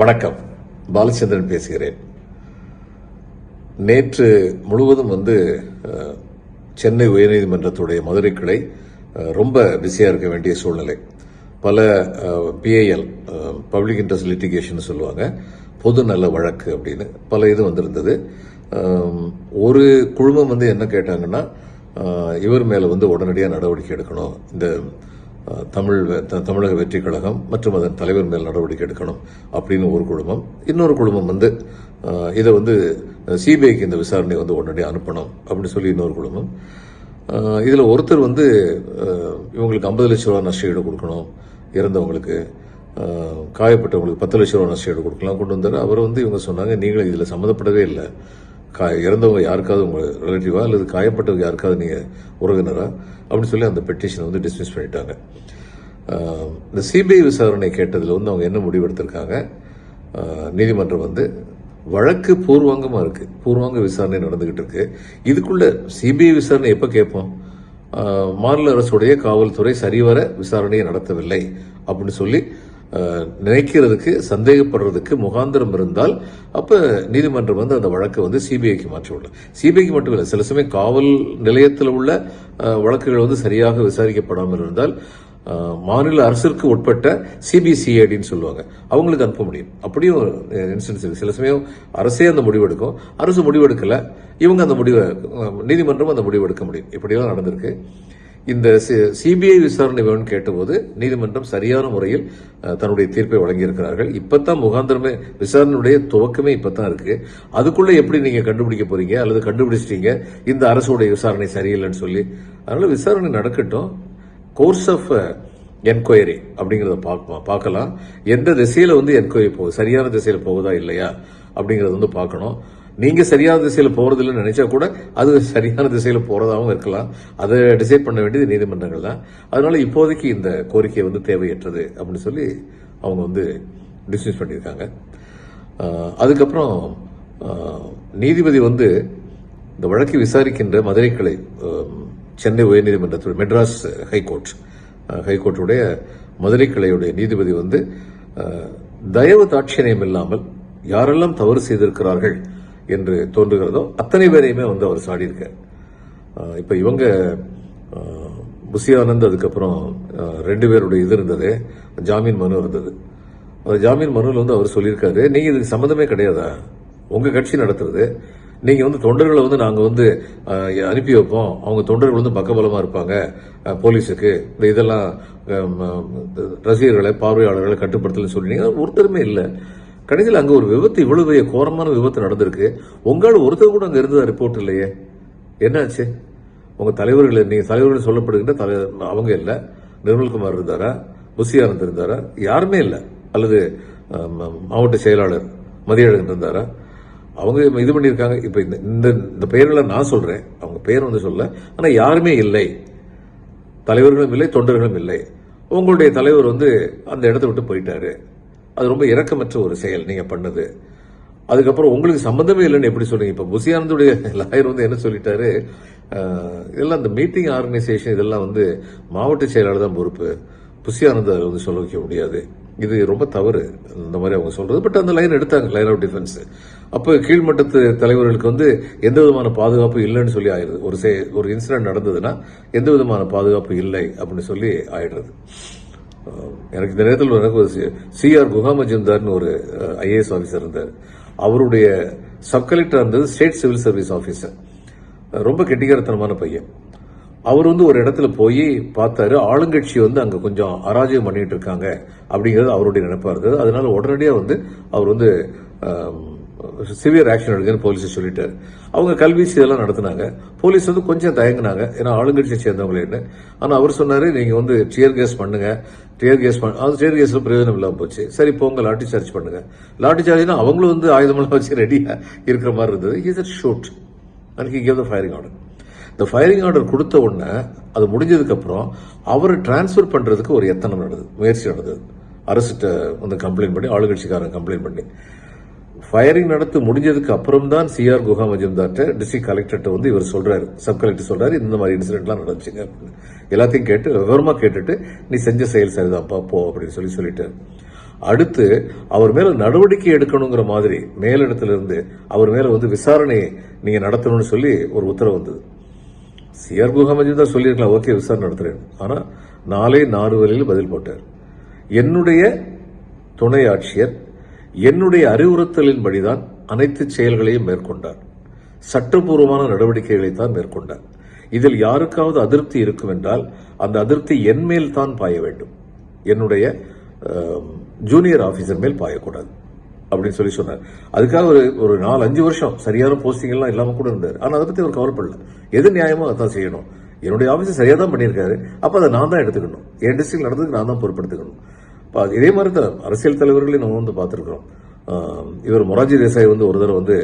வணக்கம். பாலச்சந்திரன் பேசுகிறேன். நேற்று முழுவதும் வந்து சென்னை உயர்நீதிமன்றத்துடைய மதுரை கிளை ரொம்ப பிஸியாக இருக்க வேண்டிய சூழ்நிலை. பல பிஏஎல் பப்ளிக் இன்ட்ரெஸ்ட் லிட்டிகேஷன் சொல்லுவாங்க. பொது நல வழக்கு அப்படின்னு பல இது வந்திருந்தது. ஒரு குழுமம் வந்து என்ன கேட்டாங்கன்னா இவர் மேலே வந்து உடனடியாக நடவடிக்கை எடுக்கணும். இந்த தமிழ் த- தமிழக வெற்றி கழகம் மற்றும் அதன் தலைவர் மேல் நடவடிக்கை எடுக்கணும் அப்படின்னு ஒரு குழுமம். இன்னொரு குழுமம் வந்து இதை வந்து சிபிஐக்கு இந்த விசாரணை வந்து உடனடியாக அனுப்பணும் அப்படின்னு சொல்லி இன்னொரு குழுமம். இதில் ஒருத்தர் வந்து இவங்களுக்கு ஐம்பது லட்ச ரூபா நஷ்டஈடு கொடுக்கணும் இறந்தவங்களுக்கு காயப்பட்டவங்களுக்கு பத்து லட்ச ரூபா நஷ்டஈடு கொடுக்கலாம் கொண்டு வந்தார். அவர் வந்து இவங்க சொன்னாங்க நீங்களும் இதில் சம்மந்தப்படவே இல்லை. கா இறந்தவங்க யாருக்காவது உங்கள் ரிலேட்டிவா அல்லது காயப்பட்டவங்க யாருக்காவது நீங்கள் உறவினரா? அப்படின்னு சொல்லி அந்த பெட்டிஷனை வந்து டிஸ்மிஸ் பண்ணிட்டாங்க. இந்த சிபிஐ விசாரணை கேட்டதில் வந்து அவங்க என்ன முடிவெடுத்திருக்காங்க? நீதிமன்றம் வந்து வழக்கு பூர்வாங்கமாக இருக்குது பூர்வாங்க விசாரணை நடந்துக்கிட்டு இருக்கு. இதுக்குள்ள சிபிஐ விசாரணை எப்போ கேட்போம்? மாநில அரசுடைய காவல்துறை சரிவர விசாரணையை நடத்தவில்லை அப்படின்னு சொல்லி நினைக்கிறதுக்கு சந்தேகப்படுறதுக்கு முகாந்திரம் இருந்தால் அப்போ நீதிமன்றம் வந்து அந்த வழக்கை வந்து சிபிஐக்கு மாற்றிவிடலாம். சிபிஐக்கு மட்டும் இல்லை சில சமயம் காவல் நிலையத்தில் உள்ள வழக்குகள் வந்து சரியாக விசாரிக்கப்படாமல் இருந்தால் மாநில அரசிற்கு உட்பட்ட சிபிசிஐடின்னு சொல்லுவாங்க அவங்களுக்கு அனுப்ப முடியும். அப்படியும் இன்ஸ்டன்ஸ் இருக்கு. சில சமயம் அரசே அந்த முடிவெடுக்கும் அரசு முடிவெடுக்கல இவங்க அந்த முடிவை நீதிமன்றம் அந்த முடிவெடுக்க முடியும். இப்படியெல்லாம் நடந்திருக்கு. இந்த சிபிஐ விசாரணை வேணும்னு கேட்டபோது நீதிமன்றம் சரியான முறையில் தன்னுடைய தீர்ப்பை வழங்கியிருக்கிறார்கள். இப்பத்தான் முகாந்திரமே விசாரணையுடைய துவக்கமே இப்பத்தான் இருக்கு. அதுக்குள்ள எப்படி நீங்க கண்டுபிடிக்க போறீங்க? அல்லது கண்டுபிடிச்சிட்டீங்க? இந்த அரசுடைய விசாரணை சரியில்லைன்னு சொல்லி. அதனால விசாரணை நடக்கட்டும். கோர்ஸ் ஆஃப் என்கொயரி அப்படிங்கிறத பார்க்கலாம் பார்க்கலாம் எந்த திசையில வந்து என்கொயரி போகுது சரியான திசையில போகுதா இல்லையா அப்படிங்கறத வந்து பார்க்கணும் நீங்கள் சரியான திசையில் போறது இல்லைன்னு நினைச்சா கூட அது சரியான திசையில் போகிறதாகவும் இருக்கலாம். அதை டிசைட் பண்ண வேண்டியது நீதிமன்றங்கள் தான். அதனால இப்போதைக்கு இந்த கோரிக்கை வந்து தேவையற்றது அப்படின்னு சொல்லி அவங்க வந்து டிஸ்மிஸ் பண்ணியிருக்காங்க. அதுக்கப்புறம் நீதிபதி வந்து இந்த வழக்கை விசாரிக்கின்ற மதுரை கிளை சென்னை உயர்நீதிமன்றத்துடைய மெட்ராஸ் ஹைகோர்ட் ஹைகோர்ட்டுடைய மதுரை கிளையுடைய நீதிபதி வந்து தயவு தாட்சியம் இல்லாமல் யாரெல்லாம் தவறு செய்திருக்கிறார்கள் என்று தோன்றுகிறதோ அத்தனை பேரையுமே வந்து அவர் சாடியிருக்கார் இப்போ இவங்க ஆஹ் அதுக்கப்புறம் ரெண்டு பேருடைய இது இருந்தது ஜாமீன் மனு இருந்தது. அந்த ஜாமீன் மனுவில் வந்து அவர் சொல்லியிருக்காரு நீங்கள் இதுக்கு சம்மந்தமே கிடையாதா? உங்கள் கட்சி நடத்துறது. நீங்கள் வந்து தொண்டர்களை வந்து நாங்கள் வந்து அனுப்பி வைப்போம். அவங்க தொண்டர்கள் வந்து பக்கபலமாக இருப்பாங்க போலீஸுக்கு. இந்த இதெல்லாம் ம- ரசிகர்களை பார்வையாளர்களை கட்டுப்படுத்தலன்னு சொல்லினீங்க. ஒருத்தருமே இல்லை. கடைசியில் அங்கே ஒரு விபத்து இவ்வளவு பெரிய கோரமான விபத்து நடந்திருக்கு. உங்களால் ஒருத்தர் கூட அங்கே இருந்ததா ரிப்போர்ட் இல்லையே. என்னாச்சு? உங்கள் தலைவர்கள் நீங்கள் தலைவர்கள் சொல்லப்படுகின்ற தலை அவங்க இல்லை. நிர்மல்குமார் இருந்தாரா? புசியானந்த் இருந்தாரா? யாருமே இல்லை. அல்லது மாவட்ட செயலாளர் மதியழகன் இருந்தாரா? அவங்க இது பண்ணியிருக்காங்க. இப்போ இந்த இந்த- இந்த பெயர்களை நான் சொல்கிறேன் அவங்க பெயர் வந்து சொல்ல. ஆனால் யாருமே இல்லை. தலைவர்களும் இல்லை தொண்டர்களும் இல்லை. உங்களுடைய தலைவர் வந்து அந்த இடத்த விட்டு போயிட்டாரு. அது ரொம்ப இரக்கமற்ற ஒரு செயல் நீங்கள் பண்ணது. அதுக்கப்புறம் உங்களுக்கு சம்மந்தமே இல்லைன்னு எப்படி சொல்றீங்க? இப்போ புசியானந்துடைய லாயர் வந்து என்ன சொல்லிட்டாரு? இதெல்லாம் இந்த மீட்டிங் ஆர்கனைசேஷன் இதெல்லாம் வந்து மாவட்ட செயலாளர் தான் பொறுப்பு. புசியானந்த வந்து சொல்ல வைக்க முடியாது. இது ரொம்ப தவறு. இந்த மாதிரி அவங்க சொல்றது. பட் அந்த லைன் எடுத்தாங்க லைன் ஆஃப் டிஃபென்ஸ் அப்போ கீழ்மட்டத்து தலைவர்களுக்கு வந்து எந்த விதமான பாதுகாப்பு இல்லைன்னு சொல்லி ஆயிடுது. ஒரு செ- ஒரு இன்சிடென்ட் நடந்ததுன்னா எந்த விதமான பாதுகாப்பு இல்லை அப்படின்னு சொல்லி ஆயிடுறது. எனக்கு இந்த நேரத்தில் எனக்கு ஒரு சிஆர் குஹா மஜும்தார்னு ஒரு ஐஏஎஸ் ஆஃபீஸர் இருந்தார். அவருடைய சப் கலெக்டர் இருந்தது ஸ்டேட் சிவில் சர்வீஸ் ஆஃபீஸர் ரொம்ப கெட்டிகாரத்தனமான பையன். அவர் வந்து ஒரு இடத்துல போய் பார்த்தாரு ஆளுங்கட்சி வந்து அங்கே கொஞ்சம் அராஜகம் பண்ணிட்டு இருக்காங்க. அப்படிங்கிறது அவருடைய நினைப்பாக இருந்தது. அதனால உடனடியாக வந்து அவர் வந்து சிவியர் ஆக்ஷன் எடுக்குன்னு போலீஸ் சொல்லிட்டாரு. அவங்க கல்வீசி இதெல்லாம் நடத்தினாங்க. போலீஸ் வந்து கொஞ்சம் தயங்கினாங்க. ஏன்னா ஆளுங்கட்சியை சேர்ந்தவங்களேன்னு ஆனால் அவர் சொன்னார் நீங்கள் வந்து டியர் கேஸ் பண்ணுங்க. டியர் கேஸ் பண்ண அது டியர் கேஸில் பிரயோஜனம் இல்லாமல் போச்சு. சரி போங்க லாட்டி சார்ஜ் பண்ணுங்க. லாட்டி சார்ஜ்னா அவங்களும் வந்து ஆயுதமெல்லாம் வச்சு ரெடியாக இருக்கிற மாதிரி இருந்தது. Is at shoot and he gave the firing order இந்த ஃபயரிங் ஆர்டர் கொடுத்த உடனே அது முடிஞ்சதுக்கப்புறம் அவரை டிரான்ஸ்ஃபர் பண்ணுறதுக்கு ஒரு எத்தனம் நடந்தது? முயற்சி நடந்தது. அரசுகிட்ட வந்து கம்ப்ளைண்ட் பண்ணி ஆளுங்கட்சிக்காரன் கம்ப்ளைண்ட் பண்ணி. ஃபயரிங் நடத்து முடிஞ்சதுக்கு அப்புறம் தான் சிஆர் குஹா மஜும்தார்ட்ட டிஸ்ட்ரிக்ட் கலெக்டர்கிட்ட வந்து இவர் சொல்றாரு. சப் கலெக்டர் சொல்றாரு இந்த மாதிரி இன்சிடென்ட்லாம் நடந்துச்சுங்க எல்லாத்தையும் கேட்டு விவரமாக கேட்டுட்டு நீ செஞ்ச செயல் சரிதான்ப்பா போ அப்படின்னு சொல்லி சொல்லிட்டாரு அடுத்து அவர் மேல நடவடிக்கை எடுக்கணுங்கிற மாதிரி மேலிடத்துல இருந்து அவர் மேல வந்து விசாரணை நீங்க நடத்தணும்னு சொல்லி ஒரு உத்தரவு வந்தது. சிஆர் குஹா மஜும்தார் சொல்லியிருக்கலாம் ஓகே விசாரணை நடத்துறேன். ஆனா நாளே நாலு வரையில் பதில் போட்டார். என்னுடைய துணை ஆட்சியர் என்னுடைய அறிவுறுத்தலின்படிதான் அனைத்து செயல்களையும் மேற்கொண்டார். சட்டபூர்வமான நடவடிக்கைகளை தான் மேற்கொண்டார். இதில் யாருக்காவது அதிருப்தி இருக்கும் என்றால் அந்த அதிருப்தி என் மேல் தான் பாய வேண்டும். என்னுடைய ஜூனியர் ஆஃபீஸர் மேல் பாயக்கூடாது. அப்படின்னு சொல்லி சொன்னார். அதுக்காக ஒரு ஒரு நாலு அஞ்சு வருஷம் சரியான போஸ்டிங்கெல்லாம் இல்லாமல் கூட இருந்தார். ஆனால் அதை பற்றி அவர் கவலைப்படல. எது நியாயமோ அதான் செய்யணும். என்னுடைய ஆஃபீஸர் சரியாக தான் பண்ணியிருக்காரு. அப்போ அதை நான் தான் எடுத்துக்கணும். என் டிஸ்ட்ரிக்ட் நடந்ததுக்கு நான் தான் பொறுப்பெடுத்துக்கணும். அப்ப இதே மாதிரி தான். அரசியல் தலைவர்களையும் நம்ம வந்து பார்த்துருக்குறோம். இவர் மொராஜி தேசாய் வந்து ஒரு தடவை வந்து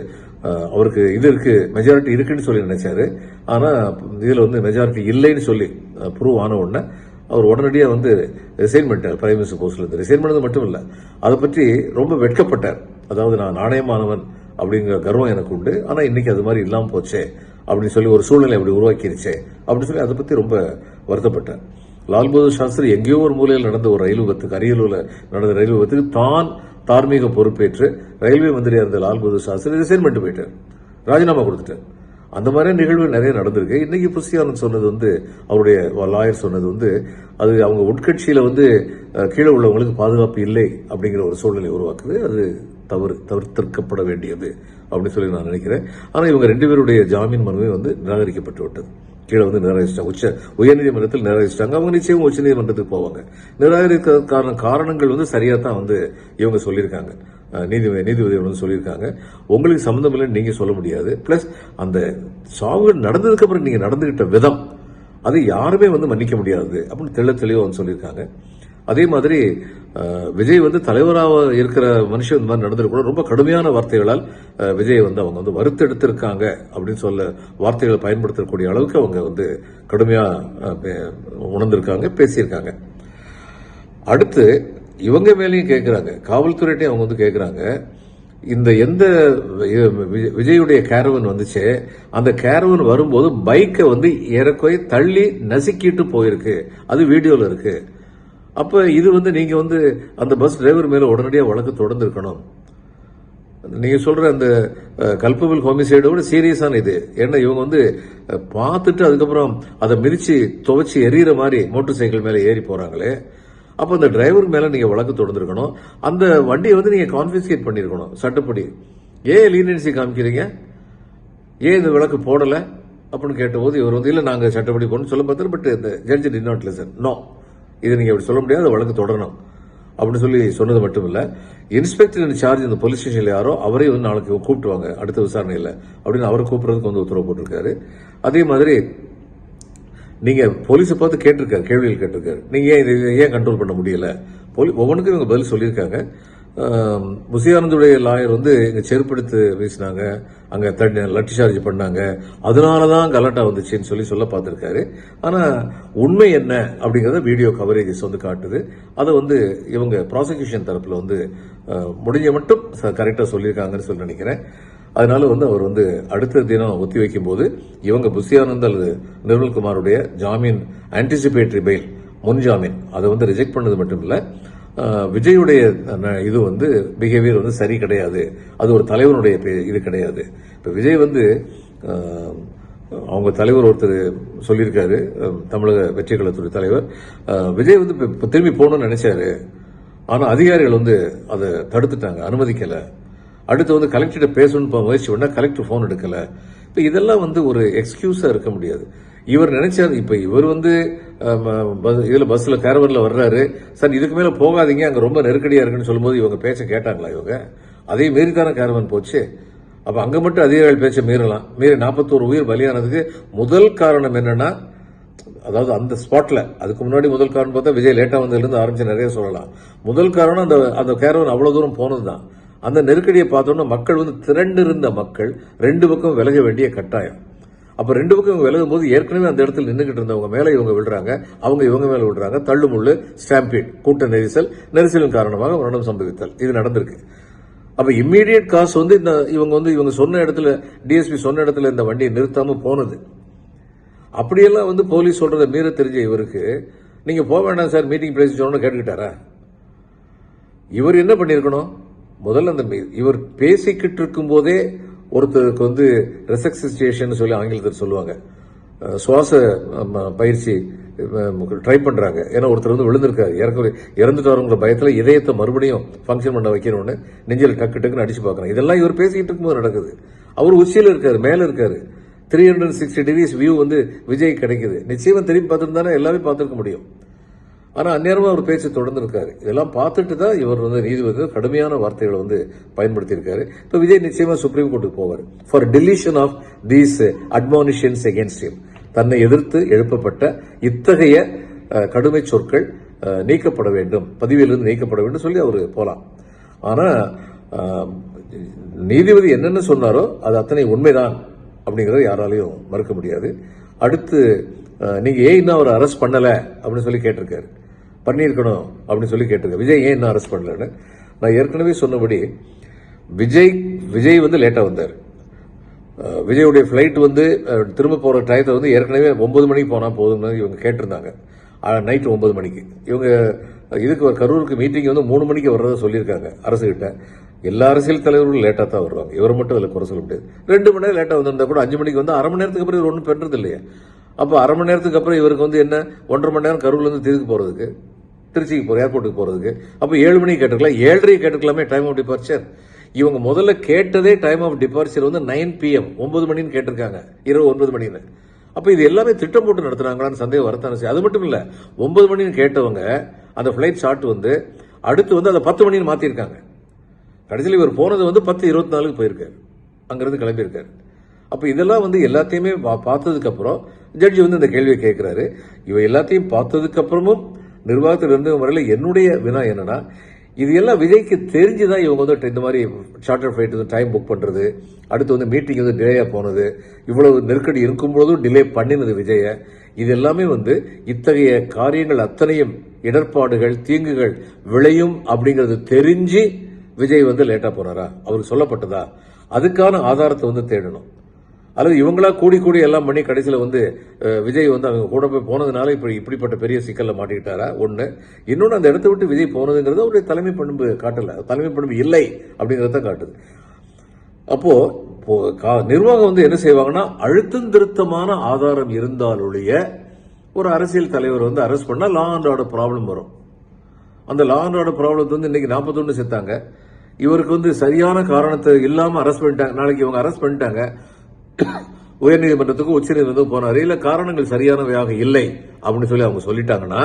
அவருக்கு இது இருக்கு மெஜாரிட்டி இருக்குன்னு சொல்லி நினைச்சாரு. ஆனால் இதில் வந்து மெஜாரிட்டி இல்லைன்னு சொல்லி ப்ரூவ் ஆன உடனே அவர் உடனடியாக வந்து ரிசைன் பண்ணிட்டார் பிரைம் மினிஸ்டர் போஸ்ட்ல இருந்து. ரிசைன் பண்ணது மட்டும் இல்லை அதை பற்றி ரொம்ப வெட்கப்பட்டார். அதாவது நான் நாணயமானவன் அப்படிங்கிற கர்வம் எனக்கு உண்டு. ஆனால் இன்னைக்கு அது மாதிரி இல்லாமல் போச்சே அப்படின்னு சொல்லி ஒரு சூழ்நிலை அப்படி உருவாக்கிருச்சே அப்படின்னு சொல்லி அதை பற்றி ரொம்ப வருத்தப்பட்டேன் லால் பகதூர் சாஸ்திரி எங்கேயோ ஒரு மூலையில் நடந்த ஒரு ரயில் விபத்துக்கு அரியலூரில் நடந்த ரயில் விபத்துக்கு தான் தார்மீக பொறுப்பேற்று ரயில்வே மந்திரியாக இருந்த லால் பகதூர் சாஸ்திரி ரிசைன் பண்ணிட்டு போயிட்டார். ராஜினாமா கொடுத்துட்டார். அந்த மாதிரி நிகழ்வு நிறைய நடந்திருக்கு. இன்னைக்கு புசியானந்த் சொன்னது வந்து அவருடைய லாயர் சொன்னது வந்து அது அவங்க உட்கட்சியில் வந்து கீழே உள்ளவங்களுக்கு பாதுகாப்பு இல்லை அப்படிங்கிற ஒரு சூழ்நிலை உருவாக்குது. அது தவறு தவிர்த்திருக்கப்பட வேண்டியது அப்படின்னு சொல்லி நான் நினைக்கிறேன். ஆனால் இவங்க ரெண்டு பேருடைய ஜாமீன் மனுவை வந்து நிராகரிக்கப்பட்டு விட்டது. கீழே வந்து நிராகரிச்சிட்டாங்க உச்ச உயர்நீதிமன்றத்தில் நிராகரிச்சிட்டாங்க அவங்க நிச்சயம் உச்ச நீதிமன்றத்துக்கு போவாங்க. நிராகரிக்கிறதுக்கான காரணங்கள் வந்து சரியாக தான் வந்து இவங்க சொல்லியிருக்காங்க. நீதி நீதிபதிகள் வந்து சொல்லியிருக்காங்க. உங்களுக்கு சம்மந்தம் இல்லைன்னு நீங்கள் சொல்ல முடியாது. ப்ளஸ் அந்த சாவுகள் நடந்ததுக்கு அப்புறம் நடந்துக்கிட்ட நடந்துகிட்ட விதம் அதை யாருமே வந்து மன்னிக்க முடியாது அப்படின்னு தெள்ள தெளிவா வந்து சொல்லியிருக்காங்க. அதே மாதிரி விஜய் வந்து தலைவராக இருக்கிற மனுஷன் இந்த மாதிரி நடந்திருக்க கூட ரொம்ப கடுமையான வார்த்தைகளால் விஜய் வந்து அவங்க வந்து வறுத்தெடுத்திருக்காங்க அப்படின்னு சொல்ல வார்த்தைகளை பயன்படுத்தக்கூடிய அளவுக்கு அவங்க வந்து கடுமையாக உணர்ந்திருக்காங்க பேசியிருக்காங்க. அடுத்து இவங்க மேலேயும் கேட்குறாங்க காவல்துறையிட்டையும் அவங்க வந்து கேட்குறாங்க இந்த எந்த விஜயுடைய கேரவன் வந்துச்சே அந்த கேரவன் வரும்போது பைக்கை வந்து ஏறக்குறைய தள்ளி நசுக்கிட்டு போயிருக்கு. அது வீடியோவில் இருக்குது அப்போ இது வந்து நீங்கள் வந்து அந்த பஸ் டிரைவர் மேலே உடனடியாக வழக்கு தொடர்ந்துருக்கணும். நீங்கள் சொல்கிற அந்த கல்பபிள் ஹோமிசைடை விட சீரியஸான இது. ஏன்னா இவங்க வந்து பார்த்துட்டு அதுக்கப்புறம் அதை மிதித்து துவைச்சி எரியற மாதிரி மோட்டர் சைக்கிள் மேலே ஏறி போகிறாங்களே அப்போ அந்த டிரைவர் மேலே நீங்கள் வழக்கு தொடர்ந்துருக்கணும். அந்த வண்டியை வந்து நீங்கள் கான்ஃபிஸ்கேட் பண்ணியிருக்கணும் சட்டப்படி. ஏன் லீனன்சி காமிக்கிறீங்க? ஏன் இந்த விளக்கு போடலை? அப்படின்னு கேட்டபோது இவர் வந்து இல்லை நாங்கள் சட்டப்படி போடணும் சொல்ல பார்த்தோம் பட் இந்த judge did not listen no இது நீங்கள் அப்படி சொல்ல முடியாது வழக்கு தொடரணும். அப்படின்னு சொல்லி சொன்னது மட்டும் இல்லை இன்ஸ்பெக்டர் இன் சார்ஜ் இந்த போலீஸ் ஸ்டேஷனில் யாரோ அவரே வந்து நாளைக்கு கூப்பிட்டுவாங்க அடுத்த விசாரணையில். அப்படின்னு அவரை கூப்பிட்றதுக்கு வந்து உத்தரவு போட்டிருக்காரு. அதே மாதிரி நீங்கள் போலீஸை பார்த்து கேட்டிருக்காரு கேள்விகள் கேட்டிருக்காரு. நீங்கள் ஏன் இதை ஏன் கண்ட்ரோல் பண்ண முடியல? போலீஸ் ஒவ்வொன்றுக்கும் இவங்க பதில் சொல்லியிருக்காங்க. முசியானந்துடைய லாயர் வந்து எங்க செருப்படுத்து பேசினாங்க அங்கே தண்ணி லட்டி சார்ஜ் பண்ணாங்க. அதனால தான் கலாட்டா வந்துச்சுன்னு சொல்லி சொல்ல பார்த்துருக்காரு. ஆனால் உண்மை என்ன அப்படிங்கிறத வீடியோ கவரேஜஸ் வந்து காட்டுது. அதை வந்து இவங்க ப்ராசிக்யூஷன் தரப்பில் வந்து முடிஞ்ச மட்டும் கரெக்டாக சொல்லியிருக்காங்கன்னு சொல்லி நினைக்கிறேன். அதனால வந்து அவர் வந்து அடுத்த தினம் ஒத்தி வைக்கும் போது இவங்க புஷியானந்த் அல்லது நிர்மல்குமாருடைய ஜாமீன் ஆன்டிசிபேட்டரி பெயில் முன்ஜாமீன் அதை வந்து ரிஜெக்ட் பண்ணது மட்டும் இல்லை. விஜயுடைய இது வந்து பிஹேவியர் வந்து சரி கிடையாது. அது ஒரு தலைவனுடைய பே- இது கிடையாது. இப்போ விஜய் வந்து அவங்க தலைவர் ஒருத்தர் சொல்லியிருக்காரு தமிழக வெற்றி கழகத்துடைய தலைவர். விஜய் வந்து இப்போ திரும்பி போகணும்னு நினைச்சாரு. ஆனால் அதிகாரிகள் வந்து அதை தடுத்துட்டாங்க அனுமதிக்கலை. அடுத்து வந்து கலெக்டர்கிட்ட பேசணும்னு முயற்சி பண்ணால் கலெக்டர் ஃபோன் எடுக்கலை. இப்போ இதெல்லாம் வந்து ஒரு எக்ஸ்கியூஸாக இருக்க முடியாது. இவர் நினைச்சாரு இப்போ இவர் வந்து இதில் பஸ்ஸில் கேரவரில் வர்றாரு. சார் இதுக்கு மேலே போகாதீங்க அங்கே ரொம்ப நெருக்கடியாக இருக்குன்னு சொல்லும்போது இவங்க பேச்சை கேட்டாங்களா இவங்க? அதே மீறி தானே கேரவன் போச்சு. அப்போ அங்கே மட்டும் அதிகாரிகள் பேச்சை மீறலாம். மீறி நாற்பத்தோரு உயிர் பலியானதுக்கு முதல் காரணம் என்னென்னா அதாவது அந்த ஸ்பாட்டில் அதுக்கு முன்னாடி முதல் காரணம் பார்த்தா விஜய் லேட்டாக வந்ததுலேருந்து ஆரம்பிச்சு நிறைய சொல்லலாம். முதல் காரணம் அந்த அந்த கேரவன் அவ்வளோ தூரம் போனது தான் அந்த நெருக்கடியை பார்த்தோன்னா மக்கள் வந்து திரண்டிருந்த மக்கள் ரெண்டு பக்கம் விலக வேண்டிய கட்டாயம். அப்போ ரெண்டு பக்கம் இவங்க விலகும் போது ஏற்கனவே அந்த இடத்துல நின்றுகிட்டு இருந்தவங்க மேலே இவங்க விழுறாங்க. அவங்க இவங்க மேலே விழுறாங்க. தள்ளுமுள்ளு ஸ்டாம்பீட் கூட்ட நெரிசல் நெரிசலின் காரணமாக மரணம் சம்பவித்தல். இது நடந்திருக்கு. அப்போ இம்மீடியட் காசு வந்து இந்த இவங்க வந்து இவங்க சொன்ன இடத்துல டிஎஸ்பி சொன்ன இடத்துல இந்த வண்டியை நிறுத்தாமல் போனது. அப்படியெல்லாம் வந்து போலீஸ் சொல்கிறத மீற தெரிஞ்ச இவருக்கு நீங்கள் போக வேண்டாம் சார் மீட்டிங் பிளேஸ் சொன்னோன்னு கேட்டுக்கிட்டாரா? இவர் என்ன பண்ணியிருக்கணும்? முதல்ல அந்த மீ- இவர் பேசிக்கிட்டு இருக்கும்போதே ஒருத்தருக்கு வந்து ரெசக்சிஸ்டேஷன் சொல்லி ஆங்கிலத்தில் சொல்லுவாங்க. சுவாச பயிற்சி ட்ரை பண்ணுறாங்க ஏன்னா ஒருத்தர் வந்து விழுந்திருக்காரு. இறக்க இறந்துட்டாருங்கிற பயத்தில் இதயத்தை மறுபடியும் ஃபங்க்ஷன் பண்ண வைக்கணும்னு நெஞ்சில் டக்கு டக்குன்னு அடிச்சு பார்க்குறாங்க. இதெல்லாம் இவர் பேசிக்கிட்டு இருக்கும்போது நடக்குது. அவர் உச்சியில் இருக்கார் மேலே இருக்கார். Three hundred sixty degrees view வந்து விஜய் கிடைக்குது. நிச்சயமாக திரும்பி பார்த்துருந்தானே எல்லாமே பார்த்துருக்க முடியும். ஆனால் அந்நேரமாக அவர் பேச்சு தொடர்ந்துருக்காரு. இதெல்லாம் பார்த்துட்டு தான் இவர் வந்து நீதிபதி கடுமையான வார்த்தைகளை வந்து பயன்படுத்தியிருக்காரு. இப்போ விஜய் நிச்சயமாக சுப்ரீம் கோர்ட்டுக்கு போவார். For deletion of these admonitions against him தன்னை எதிர்த்து எழுப்பப்பட்ட இத்தகைய uh, கடுமை சொற்கள் uh, நீக்கப்பட வேண்டும். பதிவிலிருந்து நீக்கப்பட வேண்டும் சொல்லி அவர் போகலாம் ஆனால் um, நீதிபதி என்னென்ன சொன்னாரோ அது அத்தனை உண்மைதான் அப்படிங்கிறத யாராலையும் மறுக்க முடியாது. அடுத்து uh, நீங்கள் ஏன் இன்னும் அவர் அரெஸ்ட் பண்ணலை அப்படின்னு சொல்லி கேட்டிருக்காரு. பண்ணியிருக்கணும் அப்படின்னு சொல்லி கேட்டிருக்கேன். விஜய் ஏன் இன்னும் அரெஸ்ட் பண்ணலன்னு? நான் ஏற்கனவே சொன்னபடி விஜய் விஜய் வந்து லேட்டாக வந்தார். விஜயுடைய ஃப்ளைட் வந்து திரும்ப போகிற டயத்தை வந்து ஏற்கனவே ஒம்பது மணிக்கு போனால் போதும்னு இவங்க கேட்டிருந்தாங்க. நைட்டு ஒன்பது மணிக்கு. இவங்க இதுக்கு கரூருக்கு மீட்டிங் வந்து மூணு மணிக்கு வர்றதை சொல்லியிருக்காங்க அரசுகிட்ட எல்லா அரசியல் தலைவர்களும் லேட்டாக தான் வருவாங்க. இவர் மட்டும் அதில் குறை சொல்ல முடியாது. ரெண்டு மணி நேரம் லேட்டாக வந்திருந்தா கூட அஞ்சு மணிக்கு வந்து அரை மணி நேரத்துக்கு அப்புறம் இவர் ஒன்றும் பெற்றது இல்லையா அப்போ அரை மணி நேரத்துக்கு அப்புறம் இவருக்கு வந்து என்ன? ஒன்றரை மணி நேரம் கரூர்லேருந்து திருச்சி போகிறதுக்கு திருச்சிக்கு போகிற ஏர்போர்ட்டுக்கு போகிறதுக்கு அப்போ ஏழு மணிக்கு கேட்டுக்கலாம் ஏழரை கேட்டுக்கலாமே டைம் ஆஃப் டிபார்ச்சர் இவங்க முதல்ல கேட்டதே டைம் ஆஃப் டிபார்ச்சர் வந்து நைன் பிஎம் ஒன்பது மணின்னு கேட்டிருக்காங்க. இரவு ஒன்பது மணின்னு. அப்போ இது எல்லாமே திட்டம் போட்டு நடத்துனாங்களான்னு சந்தேகம் வரத்தானே அது மட்டும் இல்லை ஒன்பது மணின்னு கேட்டவங்க அந்த ஃப்ளைட் ஷாட் வந்து அடுத்து வந்து அதை பத்து மணின்னு மாற்றிருக்காங்க கடைசியில் இவர் போனது வந்து பத்து இருபத்தி நாலுக்கு போயிருக்காரு அங்கேருந்து கிளம்பியிருக்காரு. அப்போ இதெல்லாம் வந்து எல்லாத்தையுமே பா- பார்த்ததுக்கப்புறம் ஜட்ஜி வந்து இந்த கேள்வியை கேட்குறாரு. இவ எல்லாத்தையும் பார்த்ததுக்கப்புறமும் நிர்வாகத்தில் இருந்த முறையில் என்னுடைய வினா என்னன்னா இது எல்லாம் விஜய்க்கு தெரிஞ்சு தான் இவங்க வந்து இந்த மாதிரி சார்ட்டர் ஃப்ளைட் வந்து டைம் புக் பண்ணுறது அடுத்து வந்து மீட்டிங் வந்து டிலேயாக போனது. இவ்வளவு நெருக்கடி இருக்கும்பொழுதும் டிலே பண்ணினது விஜயை. இது எல்லாமே வந்து இத்தகைய காரியங்கள் அத்தனையும் இடர்பாடுகள் தீங்குகள் விளையும் அப்படிங்கிறது தெரிஞ்சு விஜய் வந்து லேட்டாக போனாரா? அவருக்கு சொல்லப்பட்டதா? அதுக்கான ஆதாரத்தை வந்து தேடணும். அல்லது இவங்களா கூடி கூடி எல்லாம் பண்ணி கடைசியில் வந்து விஜய் வந்து அவங்க கூட போய் போனதுனால இப்படி இப்படிப்பட்ட பெரிய சிக்கலில் மாட்டிக்கிட்டாரா? ஒன்று இன்னொன்று அந்த இடத்த விட்டு விஜய் போனதுங்கிறது அவருடைய தலைமை பண்பு காட்டல. தலைமை பண்பு இல்லை அப்படிங்கிறத காட்டுது. அப்போ இப்போ கா- நிர்வாகம் வந்து என்ன செய்வாங்கன்னா அழுத்தம் திருத்தமான ஆதாரம் இருந்தாலொழிய ஒரு அரசியல் தலைவர் வந்து அரெஸ்ட் பண்ணால் லா அண்ட் ஆர்டர் ப்ராப்ளம் வரும். அந்த லா அண்ட் ஆர்டர் ப்ராப்ளத்தை வந்து இன்னைக்கு நாற்பத்தொன்று செத்தாங்க இவருக்கு வந்து சரியான காரணத்தை இல்லாமல் அரெஸ்ட் பண்ணிட்டாங்க. நாளைக்கு இவங்க அரெஸ்ட் பண்ணிட்டாங்க. உயர்நீதிமன்றத்துக்கு உச்சநீதிமன்றத்துக்கு போனாரு. இல்ல காரணங்கள் சரியானவையாக இல்லை அப்படின்னு சொல்லி அவங்க சொல்லிட்டாங்கன்னா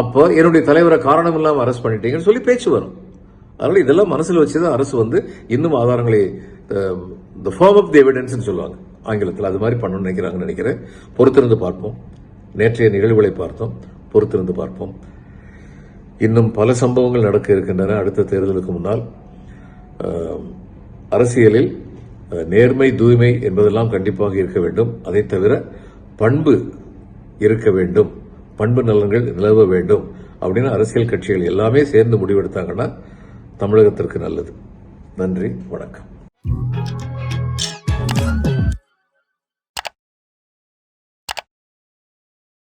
அப்போ என்னுடைய தலைவரை காரணம் இல்லாமல் அரெஸ்ட் பண்ணிட்டீங்கன்னு சொல்லி பேச்சு வரும். அதனால இதெல்லாம் மனசில் வச்சு தான் அரசு வந்து இன்னும் ஆதாரங்களை த ஃபார்ம் ஆஃப் தி எவிடன்ஸ்னு சொல்லுவாங்க. ஆங்கிலத்தில் அது மாதிரி பண்ணணும்னு நினைக்கிறாங்கன்னு நினைக்கிறேன். பொறுத்திருந்து பார்ப்போம். நேற்றைய நிகழ்வுகளை பார்த்தோம். பொறுத்திருந்து பார்ப்போம். இன்னும் பல சம்பவங்கள் நடக்க இருக்கின்றன அடுத்த தேர்தலுக்கு முன்னால். அரசியலில் நேர்மை தூய்மை என்பதெல்லாம் கண்டிப்பாக இருக்க வேண்டும். அதை தவிர பண்பு இருக்க வேண்டும். பண்பு நலன்கள் நிலவ வேண்டும். அப்படின்னு அரசியல் கட்சிகள் எல்லாமே சேர்ந்து முடிவெடுத்தாங்கன்னா தமிழகத்திற்கு நல்லது. நன்றி வணக்கம்.